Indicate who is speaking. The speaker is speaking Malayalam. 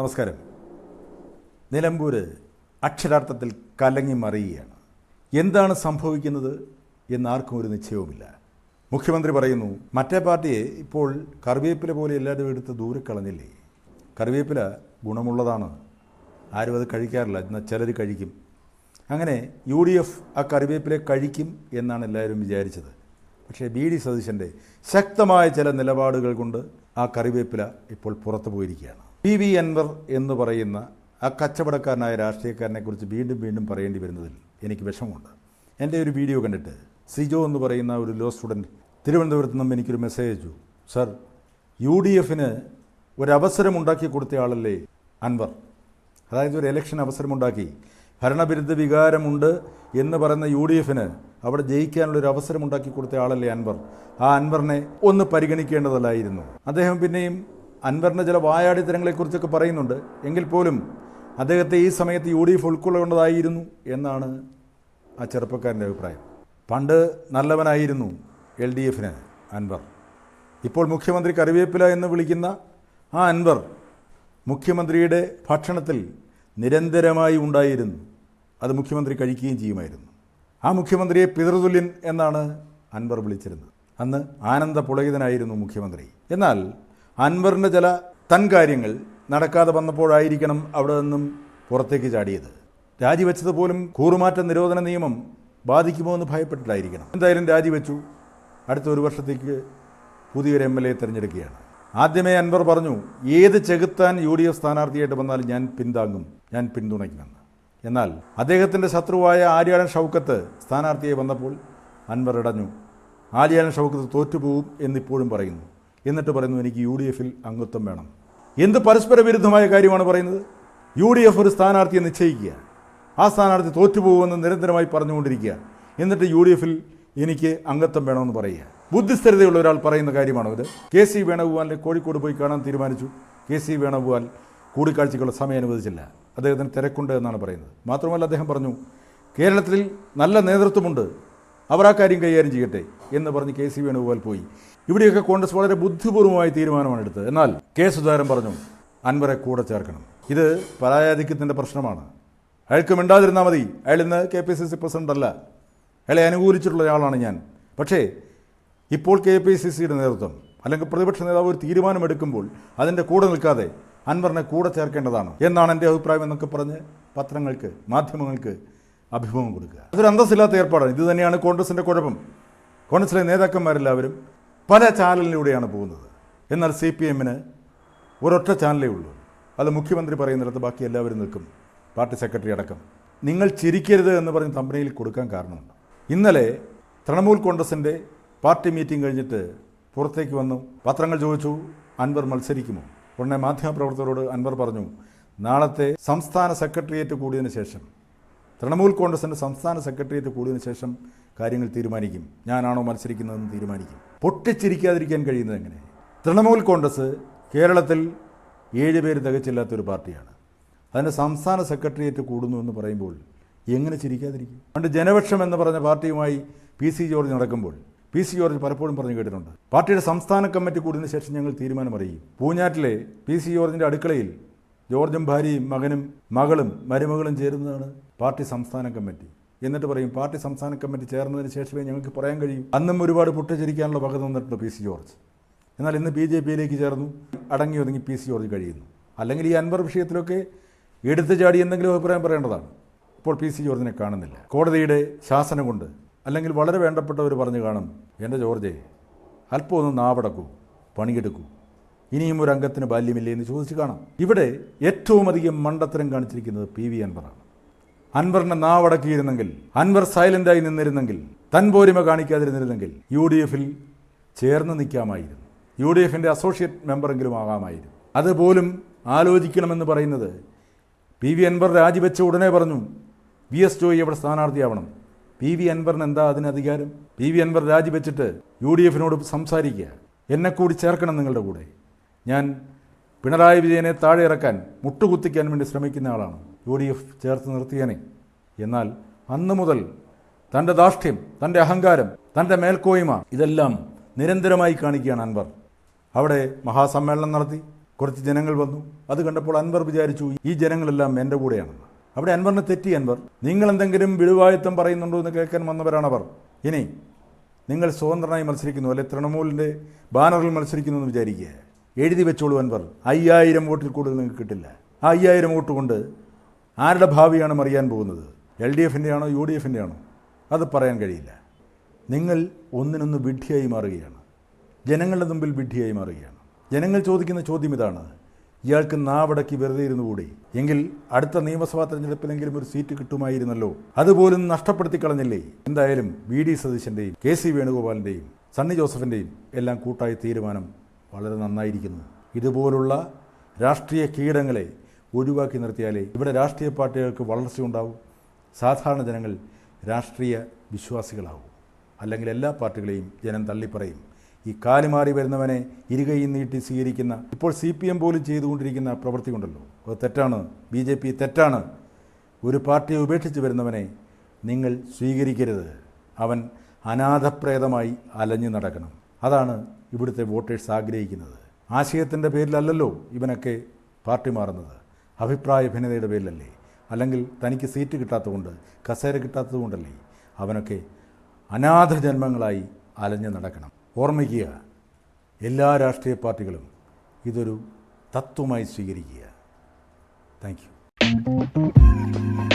Speaker 1: നമസ്കാരം. നിലമ്പൂര് അക്ഷരാർത്ഥത്തിൽ കലങ്ങി മറിയുകയാണ്. എന്താണ് സംഭവിക്കുന്നത് എന്നാർക്കും ഒരു നിശ്ചയവുമില്ല. മുഖ്യമന്ത്രി പറയുന്നു മറ്റേ പാർട്ടിയെ ഇപ്പോൾ കറിവേപ്പില പോലെ എല്ലാവരും എടുത്ത് ദൂരെ കളഞ്ഞില്ലേ കറിവേപ്പില ഗുണമുള്ളതാണ്. ആരും അത് കഴിക്കാറില്ല എന്നാൽ ചിലർ കഴിക്കും. അങ്ങനെ യു ഡി എഫ് ആ കറിവേപ്പിലെ കഴിക്കും എന്നാണ് എല്ലാവരും വിചാരിച്ചത്. പക്ഷേ ബി ഡി സതീശന്റെ ശക്തമായ ചില നിലപാടുകൾ കൊണ്ട് ആ കറിവേപ്പില ഇപ്പോൾ പുറത്തു പോയിരിക്കുകയാണ് പി വി അൻവർ എന്ന് പറയുന്ന ആ കച്ചവടക്കാരനായ രാഷ്ട്രീയക്കാരനെ കുറിച്ച് വീണ്ടും വീണ്ടും പറയേണ്ടി വരുന്നതിൽ എനിക്ക് വിഷമമുണ്ട്. എന്റെ ഒരു വീഡിയോ കണ്ടിട്ട് സിജോ എന്ന് പറയുന്ന ഒരു ലോ സ്റ്റുഡന്റ് തിരുവനന്തപുരത്ത് നിന്നും എനിക്കൊരു മെസ്സേജ് അയച്ചു. സർ യു ഡി എഫിന് ഒരവസരം ഉണ്ടാക്കി കൊടുത്ത ആളല്ലേ അൻവർ? അതായത് ഒരു ഇലക്ഷൻ അവസരമുണ്ടാക്കി. ഭരണവിരുദ്ധ വികാരമുണ്ട് എന്ന് പറയുന്ന യു ഡി എഫിന് അവിടെ ജയിക്കാനുള്ളൊരു അവസരമുണ്ടാക്കി കൊടുത്ത ആളല്ലേ അൻവർ? ആ അൻവറിനെ ഒന്ന് പരിഗണിക്കേണ്ടതല്ലായിരുന്നു. അദ്ദേഹം പിന്നെയും അൻവറിന്റെ ചില വായാടിത്തരങ്ങളെക്കുറിച്ചൊക്കെ പറയുന്നുണ്ട്. എങ്കിൽ പോലും അദ്ദേഹത്തെ ഈ സമയത്ത് യു ഡി എഫ് ഉൾക്കൊള്ളേണ്ടതായിരുന്നു എന്നാണ് ആ ചെറുപ്പക്കാരന്റെ അഭിപ്രായം. പണ്ട് നല്ലവനായിരുന്നു എൽ ഡി എഫിന് അൻവർ. ഇപ്പോൾ മുഖ്യമന്ത്രി കറിവേപ്പില എന്ന് വിളിക്കുന്ന ആ അൻവർ മുഖ്യമന്ത്രിയുടെ ഭക്ഷണത്തിൽ നിരന്തരമായി ഉണ്ടായിരുന്നു. അത് മുഖ്യമന്ത്രി കഴിക്കുകയും ചെയ്യുമായിരുന്നു. ആ മുഖ്യമന്ത്രിയെ പിതൃതുല്യൻ എന്നാണ് അൻവർ വിളിച്ചിരുന്നത്. അന്ന് ആനന്ദ പുളകിതനായിരുന്നു മുഖ്യമന്ത്രി. എന്നാൽ അൻവറിന്റെ ചില തൻ കാര്യങ്ങൾ നടക്കാതെ വന്നപ്പോഴായിരിക്കണം അവിടെ നിന്നും പുറത്തേക്ക് ചാടിയത്. രാജിവെച്ചത് പോലും കൂറുമാറ്റ നിരോധന നിയമം ബാധിക്കുമോ എന്ന് ഭയപ്പെട്ടിട്ടായിരിക്കണം. എന്തായാലും രാജിവെച്ചു. അടുത്ത ഒരു വർഷത്തേക്ക് പുതിയൊരു എം എൽ എ തിരഞ്ഞെടുക്കുകയാണ്. ആദ്യമേ അൻവർ പറഞ്ഞു ഏത് ചെകുത്താൻ യു ഡി എഫ് സ്ഥാനാർത്ഥിയായിട്ട് വന്നാലും ഞാൻ പിന്താങ്ങും ഞാൻ പിന്തുണയ്ക്കുമെന്ന്. എന്നാൽ അദ്ദേഹത്തിന്റെ ശത്രുവായ ആര്യാടൻ ഷൗക്കത്ത് സ്ഥാനാർത്ഥിയായി വന്നപ്പോൾ അൻവർ ഇടഞ്ഞു. ആര്യാടൻ ഷൗക്കത്ത് തോറ്റുപോകും എന്നിപ്പോഴും പറയുന്നു. എന്നിട്ട് പറയുന്നു എനിക്ക് യു ഡി എഫിൽ അംഗത്വം വേണം. എന്ത് പരസ്പര വിരുദ്ധമായ കാര്യമാണ് പറയുന്നത്? യു ഡി എഫ് ഒരു സ്ഥാനാർത്ഥിയെ നിശ്ചയിക്കുക. ആ സ്ഥാനാർത്ഥി തോറ്റുപോകുമെന്ന് നിരന്തരമായി പറഞ്ഞുകൊണ്ടിരിക്കുക. എന്നിട്ട് യു ഡി എഫിൽ എനിക്ക് അംഗത്വം വേണമെന്ന് പറയുക. ബുദ്ധിസ്ഥിരതയുള്ള ഒരാൾ പറയുന്ന കാര്യമാണോ ഇത്? കെ സി വേണുഗോപാലിനെ കോഴിക്കോട് പോയി കാണാൻ തീരുമാനിച്ചു. കെ സി വേണുഗോപാൽ കൂടിക്കാഴ്ചയ്ക്കുള്ള സമയം അനുവദിച്ചില്ല. അദ്ദേഹത്തിന് തിരക്കുണ്ട് എന്നാണ് പറയുന്നത്. മാത്രമല്ല അദ്ദേഹം പറഞ്ഞു കേരളത്തിൽ നല്ല നേതൃത്വമുണ്ട്. അവർ ആ കാര്യം കൈകാര്യം ചെയ്യട്ടെ എന്ന് പറഞ്ഞ് കെ സി വേണുഗോപാൽ പോയി. ഇവിടെയൊക്കെ കോൺഗ്രസ് വളരെ ബുദ്ധിപൂർവമായ തീരുമാനമാണ് എടുത്തത്. എന്നാൽ കെ സുധാകരൻ പറഞ്ഞു അൻവറെ കൂടെ ചേർക്കണം. ഇത് പരായാധിക്യത്തിന്റെ പ്രശ്നമാണ്. അയാൾക്ക് മിണ്ടാതിരുന്നാൽ മതി. അയാൾ ഇന്ന് K P C C president അല്ല. അയാളെ അനുകൂലിച്ചിട്ടുള്ള ഒരാളാണ് ഞാൻ. പക്ഷേ ഇപ്പോൾ കെ പി സി സിയുടെ നേതൃത്വം അല്ലെങ്കിൽ പ്രതിപക്ഷ നേതാവ് ഒരു തീരുമാനമെടുക്കുമ്പോൾ അതിന്റെ കൂടെ നിൽക്കാതെ അൻവറിനെ കൂടെ ചേർക്കേണ്ടതാണ് എന്നാണ് എന്റെ അഭിപ്രായം എന്നൊക്കെ പറഞ്ഞ് പത്രങ്ങൾക്ക് മാധ്യമങ്ങൾക്ക് അഭിമുഖം കൊടുക്കുക. അതൊരു അന്തസ്സില്ലാത്ത ഏർപ്പാടാണ്. ഇത് തന്നെയാണ് കോൺഗ്രസിന്റെ കുഴപ്പം. കോൺഗ്രസിലെ നേതാക്കന്മാരെല്ലാവരും പല ചാനലിലൂടെയാണ് പോകുന്നത്. എന്നാൽ സി പി എമ്മിന് ഒരൊറ്റ ചാനലേ ഉള്ളൂ. അത് മുഖ്യമന്ത്രി പറയുന്നിടത്ത് ബാക്കി എല്ലാവരും നിൽക്കും. പാർട്ടി സെക്രട്ടറി അടക്കം. നിങ്ങൾ ചിരിക്കരുത് എന്ന് പറഞ്ഞ് കമ്പനിയിൽ കൊടുക്കാൻ കാരണമുണ്ട്. ഇന്നലെ തൃണമൂൽ കോൺഗ്രസിന്റെ പാർട്ടി മീറ്റിംഗ് കഴിഞ്ഞിട്ട് പുറത്തേക്ക് വന്നു. പത്രങ്ങൾ ചോദിച്ചു അൻവർ മത്സരിക്കുമോ? ഉടനെ മാധ്യമപ്രവർത്തകരോട് അൻവർ പറഞ്ഞു നാളത്തെ സംസ്ഥാന സെക്രട്ടേറിയറ്റ് കൂടിയതിന് ശേഷം. തൃണമൂൽ കോൺഗ്രസിന്റെ സംസ്ഥാന സെക്രട്ടേറിയറ്റ് കൂടിയതിന് ശേഷം കാര്യങ്ങൾ തീരുമാനിക്കും. ഞാനാണോ മത്സരിക്കുന്നതെന്ന് തീരുമാനിക്കും. പൊട്ടിച്ചിരിക്കാതിരിക്കാൻ കഴിയുന്നത് എങ്ങനെ? തൃണമൂൽ കോൺഗ്രസ് കേരളത്തിൽ ഏഴ് പേര് തികച്ചില്ലാത്തൊരു പാർട്ടിയാണ്. അതിന്റെ സംസ്ഥാന സെക്രട്ടേറിയറ്റ് കൂടുന്നു എന്ന് പറയുമ്പോൾ എങ്ങനെ ചിരിക്കാതിരിക്കും? പണ്ട് ജനപക്ഷം എന്ന് പറഞ്ഞ പാർട്ടിയുമായി പി സി ജോർജ് നടക്കുമ്പോൾ പി സി ജോർജ് പലപ്പോഴും പറഞ്ഞു കേട്ടിട്ടുണ്ട്. പാർട്ടിയുടെ സംസ്ഥാന കമ്മിറ്റി കൂടിയതിനു ശേഷം ഞങ്ങൾ തീരുമാനമറിയും. പൂഞ്ഞാറ്റിലെ പി സി ജോർജിന്റെ അടുക്കളയിൽ ജോർജും ഭാര്യയും മകനും മകളും മരുമകളും ചേരുന്നതാണ് പാർട്ടി സംസ്ഥാന കമ്മിറ്റി. എന്നിട്ട് പറയും പാർട്ടി സംസ്ഥാന കമ്മിറ്റി ചേർന്നതിന് ശേഷമേ ഞങ്ങൾക്ക് പറയാൻ കഴിയും. അന്നും ഒരുപാട് പൊട്ടിച്ചിരിക്കാനുള്ള വക തന്നിട്ടുണ്ട് പി സി ജോർജ്. എന്നാൽ ഇന്ന് ബി ജെ പിയിലേക്ക് ചേർന്നു അടങ്ങി ഒതുങ്ങി പി സി ജോർജ് കഴിയുന്നു. അല്ലെങ്കിൽ ഈ അൻവർ വിഷയത്തിലൊക്കെ എടുത്തു ചാടി എന്തെങ്കിലും അഭിപ്രായം പറയേണ്ടതാണ്. ഇപ്പോൾ പി സി ജോർജിനെ കാണുന്നില്ല. കോടതിയുടെ ശാസനം കൊണ്ട് അല്ലെങ്കിൽ വളരെ വേണ്ടപ്പെട്ടവർ പറഞ്ഞു കാണും എന്റെ ജോർജെ അല്പം ഒന്ന് നാവടക്കൂ പണിയെടുക്കൂ. ഇനിയും ഒരു അംഗത്തിന് ബാല്യമില്ലേ എന്ന് ചോദിച്ച് കാണാം. ഇവിടെ ഏറ്റവും അധികം മണ്ടത്തരം കാണിച്ചിരിക്കുന്നത് പി വി അൻവറാണ്. അൻവറിനെ നാവടക്കിയിരുന്നെങ്കിൽ അൻവർ സൈലന്റായി നിന്നിരുന്നെങ്കിൽ തൻ പോരിമ കാണിക്കാതിരുന്നിരുന്നെങ്കിൽ യു ഡി എഫിൽ ചേർന്ന് നിൽക്കാമായിരുന്നു. യു ഡി എഫിന്റെ അസോസിയേറ്റ് മെമ്പറെങ്കിലും ആകാമായിരുന്നു. അതുപോലും ആലോചിക്കണമെന്ന് പറയുന്നത് പി വി അൻവർ രാജിവെച്ച ഉടനെ പറഞ്ഞു വി എസ് ജോയി അവിടെ സ്ഥാനാർത്ഥിയാവണം. പി വി അൻവറിന് എന്താ അതിന് അധികാരം? പി വി അൻവർ രാജിവെച്ചിട്ട് യു ഡി എഫിനോട് സംസാരിക്കുക. എന്നെ കൂടി ചേർക്കണം നിങ്ങളുടെ കൂടെ. ഞാൻ പിണറായി വിജയനെ താഴെ ഇറക്കാൻ മുട്ടുകുത്തിക്കാൻ വേണ്ടി ശ്രമിക്കുന്ന ആളാണ്. യു ഡി എഫ് ചേർത്ത് നിർത്തിയനെ. എന്നാൽ അന്നു മുതൽ തന്റെ ധാർഷ്ട്യം തന്റെ അഹങ്കാരം തന്റെ മേൽക്കോയ്മ ഇതെല്ലാം നിരന്തരമായി കാണിക്കുകയാണ് അൻവർ. അവിടെ മഹാസമ്മേളനം നടത്തി. കുറച്ച് ജനങ്ങൾ വന്നു. അത് കണ്ടപ്പോൾ അൻവർ വിചാരിച്ചു ഈ ജനങ്ങളെല്ലാം എന്റെ കൂടെയാണെന്ന് അവിടെ അൻവറിന് തെറ്റി അൻവർ നിങ്ങൾ എന്തെങ്കിലും വിടുവായത്വം പറയുന്നുണ്ടോ എന്ന് കേൾക്കാൻ വന്നവരാണവർ. ഇനി നിങ്ങൾ സ്വതന്ത്രനായി മത്സരിക്കുന്നു. അല്ലെ തൃണമൂലിന്റെ ബാനറിൽ മത്സരിക്കുന്നു എന്ന് വിചാരിക്കുക. എഴുതി വെച്ചോളൂ അൻവർ. അയ്യായിരം വോട്ടിൽ കൂടുതൽ നിങ്ങൾക്ക് കിട്ടില്ല. ആ അയ്യായിരം വോട്ട് കൊണ്ട് ആരുടെ ഭാവിയാണ് മറിയാൻ പോകുന്നത്? എൽ ഡി എഫിന്റെ ആണോ യു ഡി എഫിന്റെ ആണോ അത് പറയാൻ കഴിയില്ല. നിങ്ങൾ ഒന്നിനൊന്ന് വിഡ്ഢിയായി മാറുകയാണ്. ജനങ്ങളുടെ മുമ്പിൽ വിഡ്ഢിയായി മാറുകയാണ്. ജനങ്ങൾ ചോദിക്കുന്ന ചോദ്യം ഇതാണ്. ഇയാൾക്ക് നാവടക്കി വെറുതെ ഇരുന്നു കൂടി. എങ്കിൽ അടുത്ത നിയമസഭാ തെരഞ്ഞെടുപ്പിലെങ്കിലും ഒരു സീറ്റ് കിട്ടുമായിരുന്നല്ലോ. അതുപോലും നഷ്ടപ്പെടുത്തി കളഞ്ഞില്ലേ? എന്തായാലും വി ഡി സതീശന്റെയും കെ സി വേണുഗോപാലിന്റെയും സണ്ണി ജോസഫിന്റെയും എല്ലാം കൂട്ടായ തീരുമാനം വളരെ നന്നായിരിക്കുന്നു. ഇതുപോലുള്ള രാഷ്ട്രീയ കീടങ്ങളെ ഒഴിവാക്കി നിർത്തിയാലേ ഇവിടെ രാഷ്ട്രീയ പാർട്ടികൾക്ക് വളർച്ചയുണ്ടാവും സാധാരണ ജനങ്ങൾ രാഷ്ട്രീയ വിശ്വാസികളാവും. അല്ലെങ്കിൽ എല്ലാ പാർട്ടികളെയും ജനം തള്ളിപ്പറയും. ഈ കാലുമാറി വരുന്നവനെ ഇരുകൈയും നീട്ടി സ്വീകരിക്കുന്ന ഇപ്പോൾ സി പി എം പോലും ചെയ്തുകൊണ്ടിരിക്കുന്ന പ്രവൃത്തി ഉണ്ടല്ലോ. അത് തെറ്റാണ്. ബി ജെ പി തെറ്റാണ്. ഒരു പാർട്ടിയെ ഉപേക്ഷിച്ച് വരുന്നവനെ നിങ്ങൾ സ്വീകരിക്കരുത്. അവൻ അനാഥപ്രേതമായി അലഞ്ഞു നടക്കണം. അതാണ് ഇവിടുത്തെ വോട്ടേഴ്സ് ആഗ്രഹിക്കുന്നത്. ആശയത്തിന്റെ പേരിലല്ലല്ലോ ഇവനൊക്കെ പാർട്ടി മാറുന്നത്. അഭിപ്രായ ഭിന്നതയുടെ പേരിലല്ലേ? അല്ലെങ്കിൽ തനിക്ക് സീറ്റ് കിട്ടാത്തതുകൊണ്ട് കസേര കിട്ടാത്തതുകൊണ്ടല്ലേ അവനൊക്കെ അനാഥ ജന്മങ്ങളായി അലഞ്ഞു നടക്കണം. ഓർമ്മിക്കുക എല്ലാ രാഷ്ട്രീയ പാർട്ടികളും ഇതൊരു തത്വമായി സ്വീകരിക്കുക. Thank you.